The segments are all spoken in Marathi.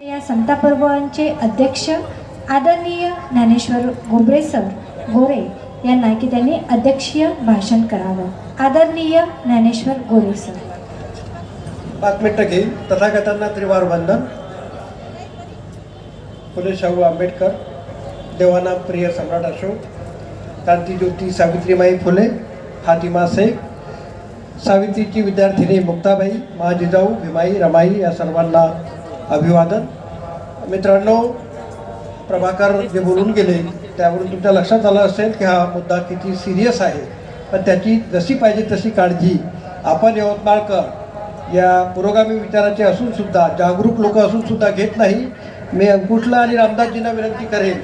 या समता पर्वांचे अध्यक्ष आदरणीय ज्ञानेश्वर गोबरे सर गोरे यांना की त्यांनी अध्यक्षीय भाषण करावं. आदरणीय ज्ञानेश्वर गोरे सर. पाच मिनिटं घेईल तथागतांना त्रिवार वंदन फुले शाहू आंबेडकर देवाना प्रिय सम्राट अशोक क्रांतीज्योती सावित्रीबाई फुले फातिमा शेख सावित्रीची विद्यार्थिनी मुक्ताबाई महाजिजाऊ भीमाई रमाई या सर्वांना अभिवादन. मित्रांनो प्रभाकर जे बोलून गेले त्यावरून तुमच्या लक्षात आलं असेल की हा मुद्दा किती सिरियस आहे. पण त्याची जशी पाहिजे तशी काळजी. आपण यवतमाळकर या पुरोगामी विचाराचे असून सुद्धा जागरूक लोक असून सुद्धा घेत नाही. मी अंकुशला आणि रामदासजींना विनंती करेन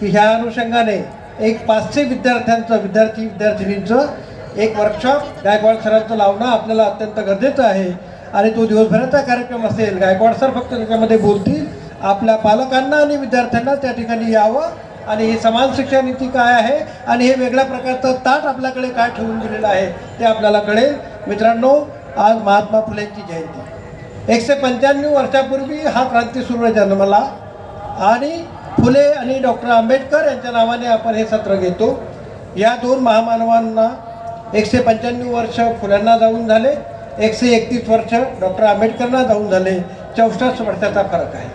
की ह्या अनुषंगाने एक पाचशे विद्यार्थ्यांचं विद्यार्थी विद्यार्थिनींचं एक वर्कशॉप गायकवाड सरांचं लावणं आपल्याला अत्यंत गरजेचं आहे. आणि तो दिवसभराचा कार्यक्रम असेल गायकवाड सर फक्त त्याच्यामध्ये बोलतील. आपल्या पालकांना आणि विद्यार्थ्यांना त्या ठिकाणी यावं. आणि ही समान शिक्षा नीती काय आहे? आणि हे वेगळ्या प्रकारचं ताट आपल्याकडे काय ठेवून दिलेलं आहे ते आपल्याला कळेल. मित्रांनो आज महात्मा फुलेंची जयंती. एकशे पंच्याण्णव वर्षापूर्वी हा क्रांती सूर्य जन्मला. आणि फुले आणि डॉक्टर आंबेडकर यांच्या नावाने आपण हे सत्र घेतो. या दोन महामानवांना एकशे पंच्याण्णव वर्ष फुल्यांना जाऊन झाले. एकशे एकतीस वर्ष डॉक्टर आंबेडकरना जाऊन झाले. चौसष्ट वर्षाचा फरक आहे.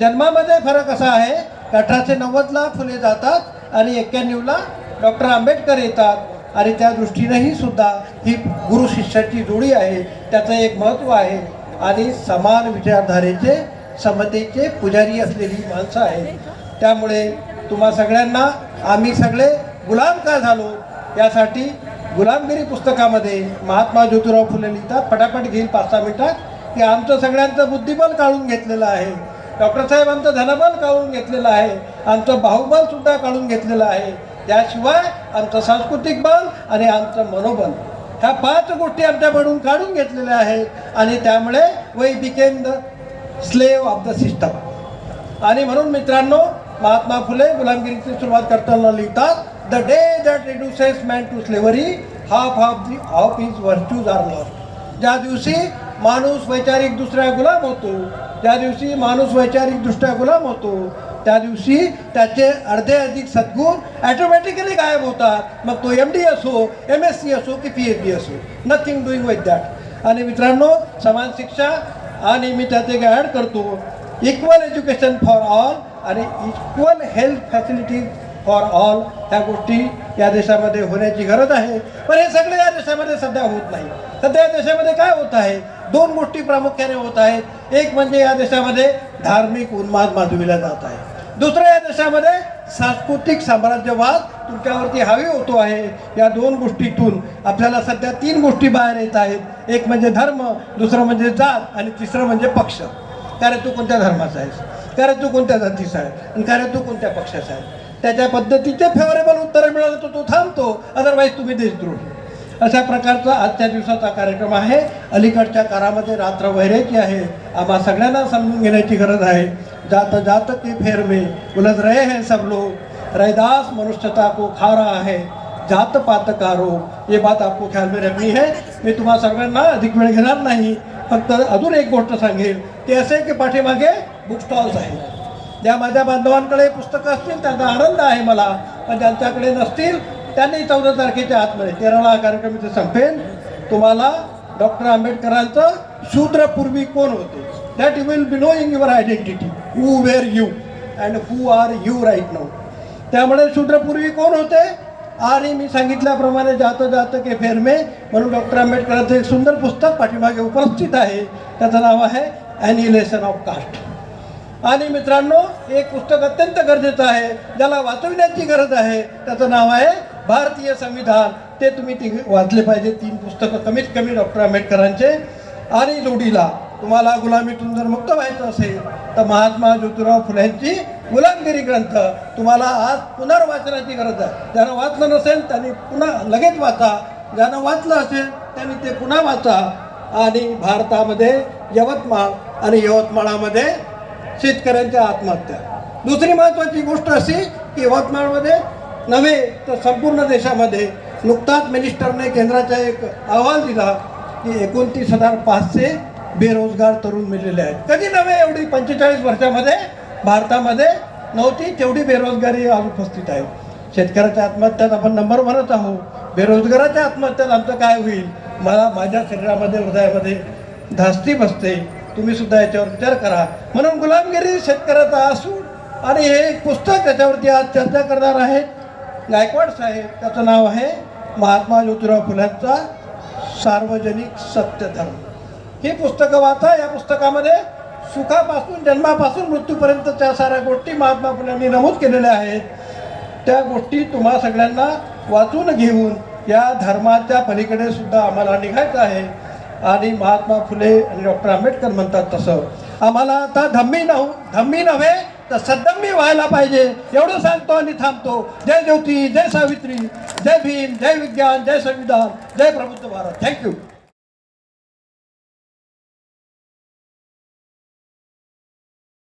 जन्मामध्ये फरक असा आहे की अठराशे नव्वदला फुले जातात आणि एक्क्याण्णवला डॉक्टर आंबेडकर येतात. आणि त्या दृष्टीनेही सुद्धा ही गुरु शिष्याची जोडी आहे. त्याचं एक महत्त्व आहे. आणि समान विचारधारेचे समतेचे पुजारी असलेली माणसं आहेत. त्यामुळे तुम्हा सगळ्यांना आम्ही सगळे गुलाम का झालो? यासाठी गुलामगिरी पुस्तकामध्ये महात्मा ज्योतिराव फुले लिहितात फटाफट घेईल पाच सहा मिनिटात. की आमचं सगळ्यांचं बुद्धिबल काढून घेतलेलं आहे. डॉक्टर साहेब आमचं धनबल काढून घेतलेलं आहे. आमचं बाहुबल सुद्धा काढून घेतलेलं आहे. त्याशिवाय आमचं सांस्कृतिक बल आणि आमचं मनोबल ह्या पाच गोष्टी आमच्याकडून काढून घेतलेल्या आहेत. आणि त्यामुळे we became the slave of the system आणि म्हणून मित्रांनो महात्मा फुले गुलामगिरीची सुरुवात करताना लिहितात the day that reduces man to slavery, half of, the, of his virtues are lost. ज्या दिवशी माणूस वैचारिक दुसऱ्या गुलाम होतो ज्या दिवशी माणूस वैचारिक दृष्ट्या गुलाम होतो त्या दिवशी त्याचे अर्धे अधिक सद्गुण ॲटोमॅटिकली गायब होतात. मग तो एम डी असो एम एस सी असो की पी एच डी असो. नथिंग डुईंग विथ दॅट आणि मित्रांनो समान शिक्षा आणि मी त्यात एक ॲड करतो. इक्वल एज्युकेशन फॉर ऑल आणि equal health facilities for all ह्या गोष्टी या देशामध्ये होण्याची गरज आहे. पण हे सगळे या देशामध्ये सध्या होत नाही. सध्या या देशामध्ये काय होत आहे? दोन गोष्टी प्रामुख्याने होत आहेत. एक म्हणजे या देशामध्ये धार्मिक उन्माद माजविला जात आहे. दुसरं या देशामध्ये सांस्कृतिक साम्राज्यवाद तुमच्यावरती हावी होतो आहे. या दोन गोष्टीतून आपल्याला सध्या तीन गोष्टी बाहेर येत आहेत. एक म्हणजे धर्म दुसरं म्हणजे जात आणि तिसरं म्हणजे पक्ष. कारण तू कोणत्या धर्माचा आहेस? कारण तू कोणत्या जातीचा आहे आणि कारण तू कोणत्या पक्षाचा आहे त्याच्या पद्धतीचे फेवरेबल उत्तरं मिळालं तर तो थांबतो. अदरवाईज तुम्ही देशद्रोही अशा प्रकारचा आजच्या दिवसाचा कार्यक्रम आहे. अलीकडच्या काळामध्ये रात्र वैराची आहे. आम्हा सगळ्यांना समजून घेण्याची गरज आहे. जात जात ते फेर में उलझ रहे हैं सब लोग. रैदास मनुष्यता को खा रहा है. जात पात का रोग ये बात आपको ख्याल में रखनी है. मी तुम्हा सगळ्यांना अधिक वेळ घेणार नाही. फक्त अजून एक गोष्ट सांगेल. ते असे की पाठीमागे बुक स्टॉल्स आहेत. ज्या माझ्या बांधवांकडे पुस्तकं असतील त्यांचा आनंद आहे मला. पण ज्यांच्याकडे नसतील त्यांनी चौदा तारखेच्या आतमध्ये तेराला कार्यक्रम इथे संपेल तुम्हाला डॉक्टर आंबेडकरांचं शूद्रपूर्वी कोण होते? That you will be knowing your identity who were you and who are you right now त्यामुळे शूद्रपूर्वी कोण होते? आणि मी सांगितल्याप्रमाणे जातं जातं के फेरमे म्हणून डॉक्टर आंबेडकरांचं एक सुंदर पुस्तक पाठीमागे उपस्थित आहे. त्याचं नाव आहे ॲनिलेशन ऑफ कास्ट आणि मित्रांनो एक पुस्तक अत्यंत गरजेचं आहे. ज्याला वाचविण्याची गरज आहे त्याचं नाव आहे भारतीय संविधान. ते तुम्ही ती वाचले पाहिजे. तीन पुस्तकं कमीत कमी डॉक्टर आंबेडकरांचे आणि जोडीला तुम्हाला गुलामीतून जर मुक्त व्हायचं असेल तर महात्मा ज्योतिराव फुल्यांची गुलामगिरी ग्रंथ तुम्हाला आज पुनर्वाचनाची गरज आहे. ज्यानं वाचलं नसेल त्यांनी पुन्हा लगेच वाचा. ज्यानं वाचलं असेल त्यांनी ते पुन्हा वाचा. आणि भारतामध्ये यवतमाळ आणि यवतमाळामध्ये शेतकऱ्यांच्या आत्महत्या. दुसरी महत्त्वाची गोष्ट अशी की यवतमाळमध्ये नव्हे तर संपूर्ण देशामध्ये नुकताच मिनिस्टरने केंद्राचा एक अहवाल दिला की एकोणतीस हजार पाचशे बेरोजगार तरुण मिळलेले आहेत. कधी नव्हे एवढी पंचेचाळीस वर्षामध्ये भारतामध्ये नव्हती तेवढी बेरोजगारी आज उपस्थित आहे. शेतकऱ्याच्या आत्महत्यात आपण नंबर म्हणत आहोत. बेरोजगाराच्या आत्महत्यात आमचं काय होईल? मला माझ्या शरीरामध्ये हृदयामध्ये धास्ती बसते. तुम्ही सुद्धा याच्यावर विचार करा. म्हणून गुलामगिरी शेतकऱ्याचा असू आणि हे एक पुस्तक त्याच्यावरती आज चर्चा करणार आहेत. गायकवाड साहेब त्याचं नाव आहे महात्मा ज्योतिराव फुल्यांचा सार्वजनिक सत्यधर्म. ही पुस्तकं वाचा. या पुस्तकामध्ये सुखापासून जन्मापासून मृत्यूपर्यंतच्या साऱ्या गोष्टी महात्मा फुल्यांनी नमूद केलेल्या आहेत. त्या गोष्टी तुम्हा सगळ्यांना वाचून घेऊन या धर्माच्या पलीकडे सुद्धा आम्हाला निघायचं आहे. आणि महात्मा फुले आणि डॉक्टर आंबेडकर म्हणतात तसं. आम्हाला आता धम्मी नव्ह धम्मी नव्हे तर सद्धम्मी व्हायला पाहिजे. एवढं सांगतो आणि थांबतो. जय ज्योती जय सावित्री जय भीम जय विज्ञान जय संविधान जय प्रबुद्ध भारत. थँक्यू